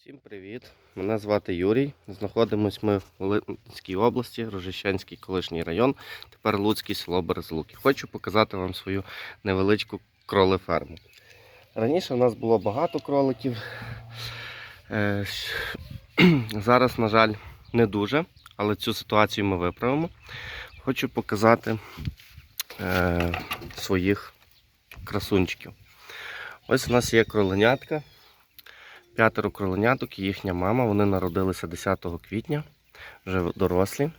Всім привіт! Мене звати Юрій. Знаходимось ми в Волинській області, Рожищенський колишній район, тепер Луцький село Березлуки. Хочу показати вам свою невеличку кролеферму. Раніше у нас було багато кроликів. Е, Зараз, на жаль, не дуже, але цю ситуацію ми виправимо. Хочу показати е, своїх красунчиків. Ось у нас є кроленятка. П'ятеро кроленяток і їхня мама. Вони народилися 10 квітня, вже дорослі.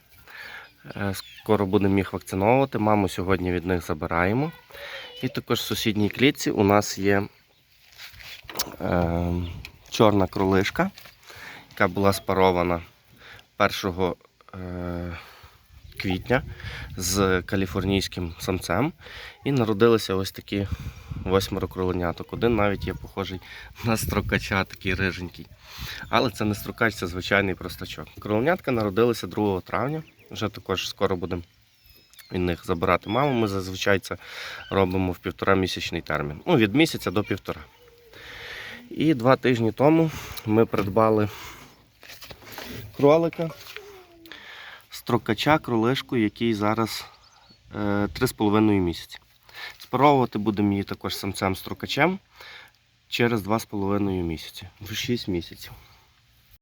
Е, Скоро будемо їх вакциновувати. Маму сьогодні від них забираємо. І також в сусідній клітці у нас є е, чорна кролишка, яка була спарована 1 е, квітня з каліфорнійським самцем. І народилися ось такі восьмеро кроленяток. Один навіть є похожий на строкача, такий риженький. Але це не строкач, це звичайний простачок. Кроленятка народилися 2 травня. Вже також скоро будемо від них забирати маму. Ми зазвичай це робимо в півтора місячний термін. Ну, від місяця до півтора. І два тижні тому ми придбали кролика, строкача, кролишку, який зараз е, 3,5 місяці. Спаровувати будемо її також самцем строкачем через 2,5 місяці. В 6 місяців.